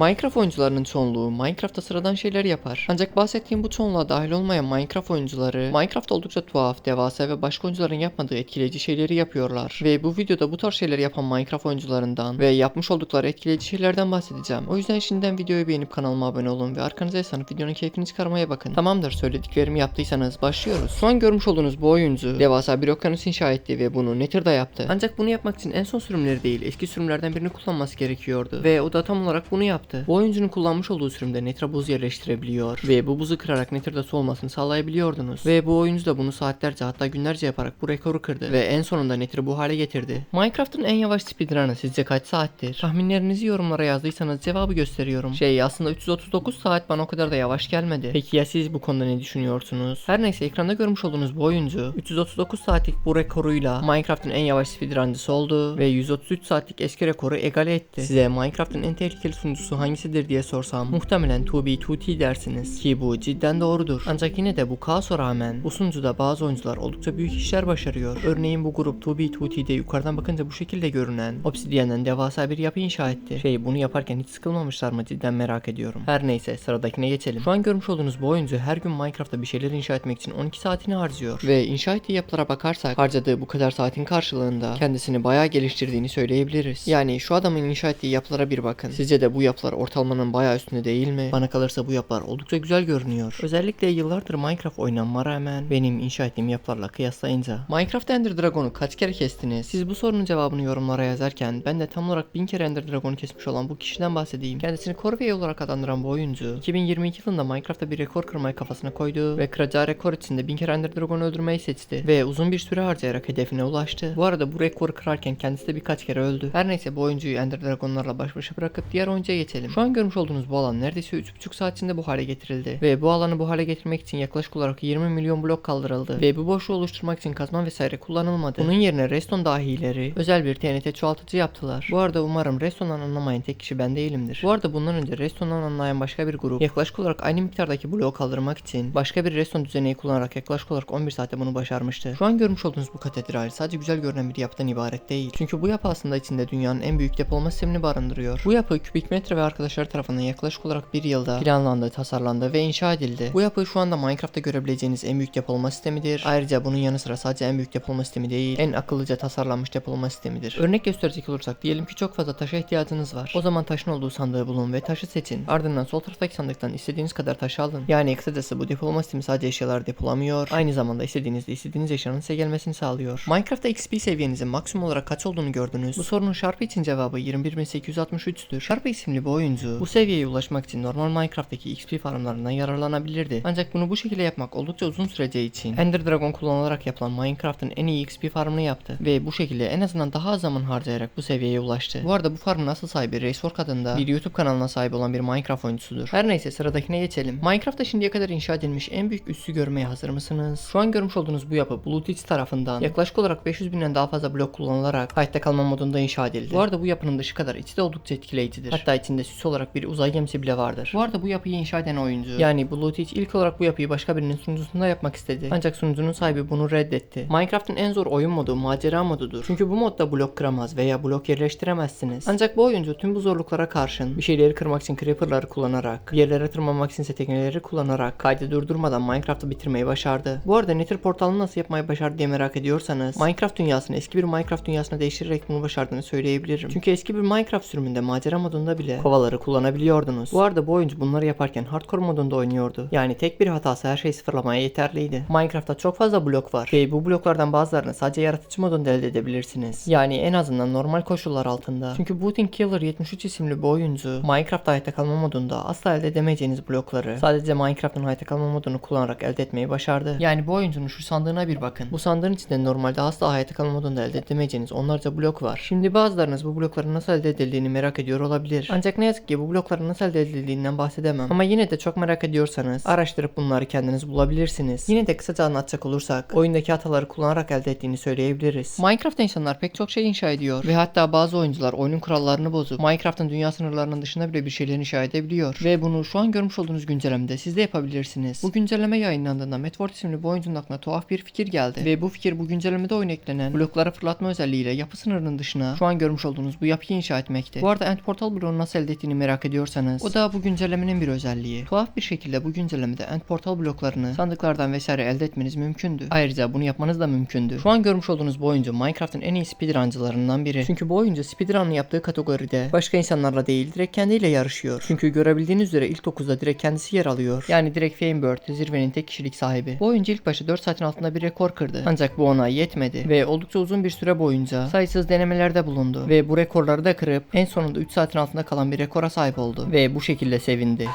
Minecraft oyuncularının çoğunluğu Minecraft'ta sıradan şeyler yapar. Ancak bahsettiğim bu çoğunluğa dahil olmayan Minecraft oyuncuları Minecraft oldukça tuhaf, devasa ve başka oyuncuların yapmadığı etkileyici şeyleri yapıyorlar. Ve bu videoda bu tarz şeyleri yapan Minecraft oyuncularından ve yapmış oldukları etkileyici şeylerden bahsedeceğim. O yüzden şimdiden videoyu beğenip kanalıma abone olun ve arkanıza yaslanıp videonun keyfini çıkarmaya bakın. Tamamdır söylediklerimi yaptıysanız başlıyoruz. Şu an görmüş olduğunuz bu oyuncu devasa bir okyanus inşa etti ve bunu Nether'da yaptı. Ancak bunu yapmak için en son sürümleri değil eski sürümlerden birini kullanması gerekiyordu. Ve o da tam olarak bunu yaptı. Bu oyuncunun kullanmış olduğu sürümde Nether'a buz yerleştirebiliyor. Ve bu buzu kırarak Nether'da su olmasını sağlayabiliyordunuz. Ve bu oyuncu da bunu saatlerce hatta günlerce yaparak bu rekoru kırdı. Ve en sonunda Nether'ı bu hale getirdi. Minecraft'ın en yavaş speedrun'ı sizce kaç saattir? Tahminlerinizi yorumlara yazdıysanız cevabı gösteriyorum. Şey aslında 339 saat bana o kadar da yavaş gelmedi. Peki ya siz bu konuda ne düşünüyorsunuz? Her neyse ekranda görmüş olduğunuz bu oyuncu 339 saatlik bu rekoruyla Minecraft'ın en yavaş speedruncısı oldu ve 133 saatlik eski rekoru egale etti. Size Minecraft'ın en tehlikeli sunucusu hangisidir diye sorsam muhtemelen 2B2T dersiniz ki bu cidden doğrudur. Ancak yine de bu kaosa rağmen bu sunucuda bazı oyuncular oldukça büyük işler başarıyor. Örneğin bu grup 2B2T'de yukarıdan bakınca bu şekilde görünen Obsidian'dan devasa bir yapı inşa etti. Şey bunu yaparken hiç sıkılmamışlar mı cidden merak ediyorum. Her neyse sıradakine geçelim. Şu an görmüş olduğunuz bu oyuncu her gün Minecraft'ta bir şeyler inşa etmek için 12 saatini harcıyor. Ve inşa ettiği yapılara bakarsak harcadığı bu kadar saatin karşılığında kendisini bayağı geliştirdiğini söyleyebiliriz. Yani şu adamın inşa ettiği yapılara bir bakın. Sizce de bu yapılar ortalamanın bayağı üstünde değil mi? Bana kalırsa bu yapılar oldukça güzel görünüyor. Özellikle yıllardır Minecraft oynanma rağmen benim inşa ettiğim yapılarla kıyaslayınca. Minecraft Ender Dragon'u kaç kere kestiniz? Siz bu sorunun cevabını yorumlara yazarken ben de tam olarak bin kere Ender Dragon'u kesmiş olan bu kişiden bahsedeyim. Kendisini Corvée olarak adlandıran bu oyuncu 2022 yılında Minecraft'ta bir rekor kırmayı kafasına koydu ve kıracağı rekor içinde bin kere Ender Dragon'u öldürmeyi seçti ve uzun bir süre harcayarak hedefine ulaştı. Bu arada bu rekoru kırarken kendisi de birkaç kere öldü. Her neyse bu oyuncuyu Ender Dragon'larla baş başa bırakıp diğer oyuncuya geçelim. Şu an görmüş olduğunuz bu alan neredeyse 3,5 saat içinde bu hale getirildi ve bu alanı bu hale getirmek için yaklaşık olarak 20 milyon blok kaldırıldı ve bu boşluğu oluşturmak için kazma vesaire kullanılmadı. Bunun yerine Reston dahileri özel bir TNT çoğaltıcı yaptılar. Bu arada umarım Reston'dan anlamayan tek kişi ben değilimdir. Bu arada bundan önce Reston'dan anlayan başka bir grup yaklaşık olarak aynı miktardaki bloğu kaldırmak için başka bir Reston düzeneği kullanarak yaklaşık olarak 11 saatte bunu başarmıştı. Şu an görmüş olduğunuz bu katedral sadece güzel görünen bir yapıdan ibaret değil. Çünkü bu yapı aslında içinde dünyanın en büyük depolama sistemini barındırıyor. Bu yapı Kübik Metre ve arkadaşları tarafından yaklaşık olarak bir yılda planlandı, tasarlandı ve inşa edildi. Bu yapı şu anda Minecraft'ta görebileceğiniz en büyük depolama sistemidir. Ayrıca bunun yanı sıra sadece en büyük depolama sistemi değil, en akıllıca tasarlanmış depolama sistemidir. Örnek gösterecek olursak diyelim ki çok fazla taşa ihtiyacınız var. O zaman taşın olduğu sandığı bulun ve taşı seçin. Ardından sol taraftaki sandıktan istediğiniz kadar taş alın. Yani kısacası bu depolama sistemi sadece eşyalar depolamıyor. Aynı zamanda istediğinizde istediğiniz eşyanın size gelmesini sağlıyor. Minecraft'ta XP seviyenizin maksimum olarak kaç olduğunu gördünüz. Bu sorunun Sharpie için cevabı 21863'tür. Sharpie isimli bu oyuncu bu seviyeye ulaşmak için normal Minecraft'taki XP farmlarından yararlanabilirdi. Ancak bunu bu şekilde yapmak oldukça uzun süreceği için Ender Dragon kullanılarak yapılan Minecraft'ın en iyi XP farmını yaptı ve bu şekilde en azından daha az zaman harcayarak bu seviyeye ulaştı. Bu arada bu farmın asıl sahibi Racework adında bir YouTube kanalına sahip olan bir Minecraft oyuncusudur. Her neyse sıradakine geçelim. Minecraft'ta şimdiye kadar inşa edilmiş en büyük üssü görmeye hazır mısınız? Şu an görmüş olduğunuz bu yapı Blue tarafından yaklaşık olarak 500 binden daha fazla blok kullanılarak hayatta kalma modunda inşa edildi. Bu arada bu yapının dışı kadar içi de oldukça etkileyicidir. Hatta içinde süs olarak bir uzay gemisi bile vardır. Bu arada bu yapıyı inşa eden oyuncu yani Blue Teach ilk olarak bu yapıyı başka birinin sunucusunda yapmak istedi. Ancak sunucunun sahibi bunu reddetti. Minecraft'ın en zor oyun modu macera modudur. Çünkü bu modda blok kıramaz veya blok yerleştiremezsiniz. Ancak bu oyuncu tüm bu zorluklara karşın bir şeyleri kırmak için creeper'ları kullanarak, bir yerlere tırmanmak için tekneleri kullanarak kaydı durdurmadan Minecraft'ı bitirmeyi başardı. Bu arada Nether portalını nasıl yapmayı başardı diye merak ediyorsanız Minecraft dünyasını eski bir Minecraft dünyasına değiştirerek bunu başardığını söyleyebilirim. Çünkü eski bir Minecraft sürümünde macera modunda bile kovaları kullanabiliyordunuz. Bu arada bu oyuncu bunları yaparken hardcore modunda oynuyordu. Yani tek bir hatası her şeyi sıfırlamaya yeterliydi. Minecraft'ta çok fazla blok var ve bu bloklardan bazılarını sadece yaratıcı modunda elde edebilirsiniz. Yani en azından normal koşullar altında. Çünkü Booting Killer 73 isimli bu oyuncu Minecraft hayatta kalma modunda asla elde edemeyeceğiniz blokları sadece Minecraft'ın hayatta kalma modunu kullanarak elde etmeyi başardı. Yani bu oyuncunun şu sandığına bir bakın. Bu sandığın içinde normalde asla hayatta kalma modunda elde edemeyeceğiniz onlarca blok var. Şimdi bazılarınız bu blokların nasıl elde edildiğini merak ediyor olabilir. Ancak ne yazık ki bu blokların nasıl elde edildiğinden bahsedemem. Ama yine de çok merak ediyorsanız araştırıp bunları kendiniz bulabilirsiniz. Yine de kısaca anlatacak olursak oyundaki hataları kullanarak elde ettiğini söyleyebiliriz. Minecraft insanlar pek çok şey inşa ediyor ve hatta bazı oyuncular oyunun kurallarını bozup Minecraft'ın dünya sınırlarının dışında bile bir şeyler inşa edebiliyor. Ve bunu şu an görmüş olduğunuz güncellemede siz de yapabilirsiniz. Bu güncelleme yayınlandığında Medford isimli bu oyuncunun aklına tuhaf bir fikir geldi ve bu fikir bu güncellemede oyuna eklenen bloklara fırlatma özelliğiyle yapı sınırının dışına şu an görmüş olduğunuz bu yapıyı inşa etmekte. Bu arada End Portal bloğunu nasıl elde ettiğini merak ediyorsanız o da bu güncellemenin bir özelliği. Tuhaf bir şekilde bu güncellemede end portal bloklarını sandıklardan vesaire elde etmeniz mümkündü. Ayrıca bunu yapmanız da mümkündü. Şu an görmüş olduğunuz bu oyuncu Minecraft'ın en iyi speedruncılarından biri. Çünkü bu oyuncu speedrun'ı yaptığı kategoride başka insanlarla değil direkt kendiyle yarışıyor. Çünkü görebildiğiniz üzere ilk 9'da direkt kendisi yer alıyor. Yani direkt Famebird zirvenin tek kişilik sahibi. Bu oyuncu ilk başta 4 saatin altında bir rekor kırdı. Ancak bu ona yetmedi ve oldukça uzun bir süre boyunca sayısız denemelerde bulundu ve bu rekorları da kırıp en sonunda 3 saatin altında kalan bir rekora sahip oldu ve bu şekilde sevindi.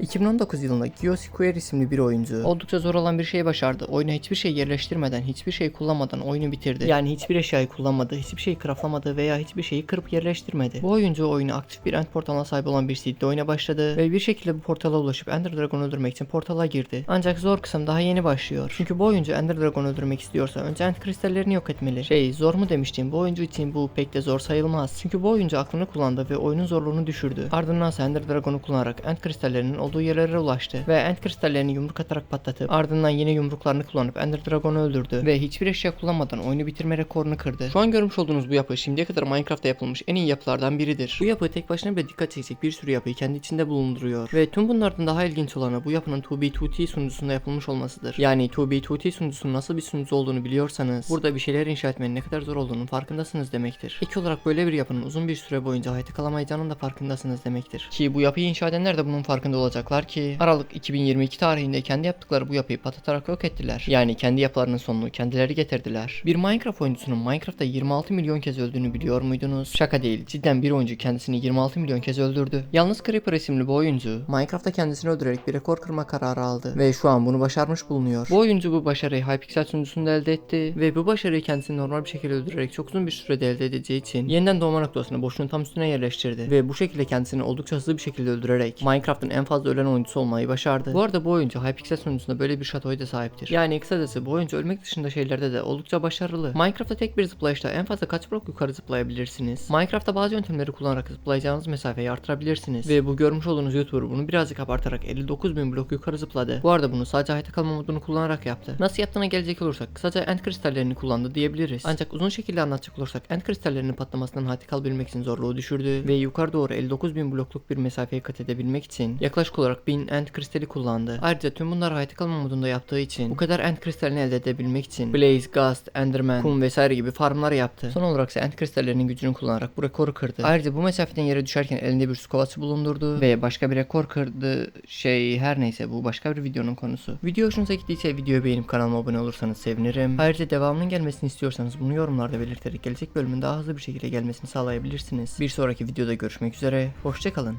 2019 yılında Gio Square isimli bir oyuncu oldukça zor olan bir şey başardı. Oyuna hiçbir şey yerleştirmeden, hiçbir şey kullanmadan oyunu bitirdi. Yani hiçbir eşyayı kullanmadı, hiçbir şeyi craftlamadı veya hiçbir şeyi kırıp yerleştirmedi. Bu oyuncu oyunu aktif bir end portalına sahip olan bir seedle oyuna başladı ve bir şekilde bu portala ulaşıp Ender Dragon'u öldürmek için portala girdi. Ancak zor kısım daha yeni başlıyor. Çünkü bu oyuncu Ender Dragon'u öldürmek istiyorsa önce end kristallerini yok etmeli. Şey zor mu demiştim bu oyuncu için bu pek de zor sayılmaz. Çünkü bu oyuncu aklını kullandı ve oyunun zorluğunu düşürdü. Ardından Ender Dragon'u kullanarak end kristallerinin olduğu yerlere ulaştı ve end kristallerini yumruk atarak patlatıp ardından yine yumruklarını kullanıp Ender Dragon'u öldürdü ve hiçbir eşya kullanmadan oyunu bitirme rekorunu kırdı. Şu an görmüş olduğunuz bu yapı şimdiye kadar Minecraft'ta yapılmış en iyi yapılardan biridir. Bu yapı tek başına bile dikkat çekecek bir sürü yapıyı kendi içinde bulunduruyor ve tüm bunlardan daha ilginç olanı bu yapının 2B2T sunucusunda yapılmış olmasıdır. Yani 2B2T sunucusunun nasıl bir sunucu olduğunu biliyorsanız burada bir şeyler inşa etmenin ne kadar zor olduğunun farkındasınız demektir. İlk olarak böyle bir yapının uzun bir süre boyunca hayatta kalamayacağının da farkındasınız demektir. Ki bu yapıyı inşa edenler de bunun farkında olacaklar ki Aralık 2022 tarihinde kendi yaptıkları bu yapıyı patlatarak yok ettiler. Yani kendi yapılarının sonunu kendileri getirdiler. Bir Minecraft oyuncusunun Minecraft'ta 26 milyon kez öldüğünü biliyor muydunuz? Şaka değil. Cidden bir oyuncu kendisini 26 milyon kez öldürdü. Yalnız Creeper isimli bu oyuncu Minecraft'ta kendisini öldürerek bir rekor kırma kararı aldı ve şu an bunu başarmış bulunuyor. Bu oyuncu bu başarıyı Hypixel sunucusunda elde etti ve bu başarıyı kendisini normal bir şekilde öldürerek çok uzun bir sürede elde edeceği için yeniden doğma noktasını boşluğun tam üstüne yerleştirdi ve bu şekilde kendisini oldukça hızlı bir şekilde öldürerek Minecraft'ın en fazla ölen oyuncusu olmayı başardı. Bu arada bu oyuncu Hypixel sunucusunda böyle bir şatoya da sahiptir. Yani kısacası bu oyuncu ölmek dışında şeylerde de oldukça başarılı. Minecraft'ta tek bir zıplayışta en fazla kaç blok yukarı zıplayabilirsiniz? Minecraft'ta bazı yöntemleri kullanarak zıplayacağınız mesafeyi artırabilirsiniz. Ve bu görmüş olduğunuz YouTuber bunu birazcık abartarak 59.000 blok yukarı zıpladı. Bu arada bunu sadece hayatta kalma modunu kullanarak yaptı. Nasıl yaptığına gelecek olursak kısaca end kristallerini kullandı diyebiliriz. Ancak uzun şekilde anlatacak olursak end kristallerinin patlamasından hayatta kalabilmek için zorluğu düşürdü ve yukarı doğru 59.000 blokluk bir mesafeyi kat edebilmek için yaklaşık olarak 1000 end kristali kullandı. Ayrıca tüm bunları hayatta kalma modunda yaptığı için bu kadar end kristalini elde edebilmek için Blaze, Ghost, Enderman, Kum vesaire gibi farmlar yaptı. Son olarak ise end kristallerinin gücünü kullanarak bu rekoru kırdı. Ayrıca bu mesafeden yere düşerken elinde bir su kovası bulundurdu ve başka bir rekor kırdı. Şey her neyse bu başka bir videonun konusu. Video hoşunuza gittiyse videoyu beğenip kanalıma abone olursanız sevinirim. Ayrıca devamının gelmesini istiyorsanız bunu yorumlarda belirterek gelecek bölümün daha hızlı bir şekilde gelmesini sağlayabilirsiniz. Bir sonraki videoda görüşmek üzere. Hoşçakalın.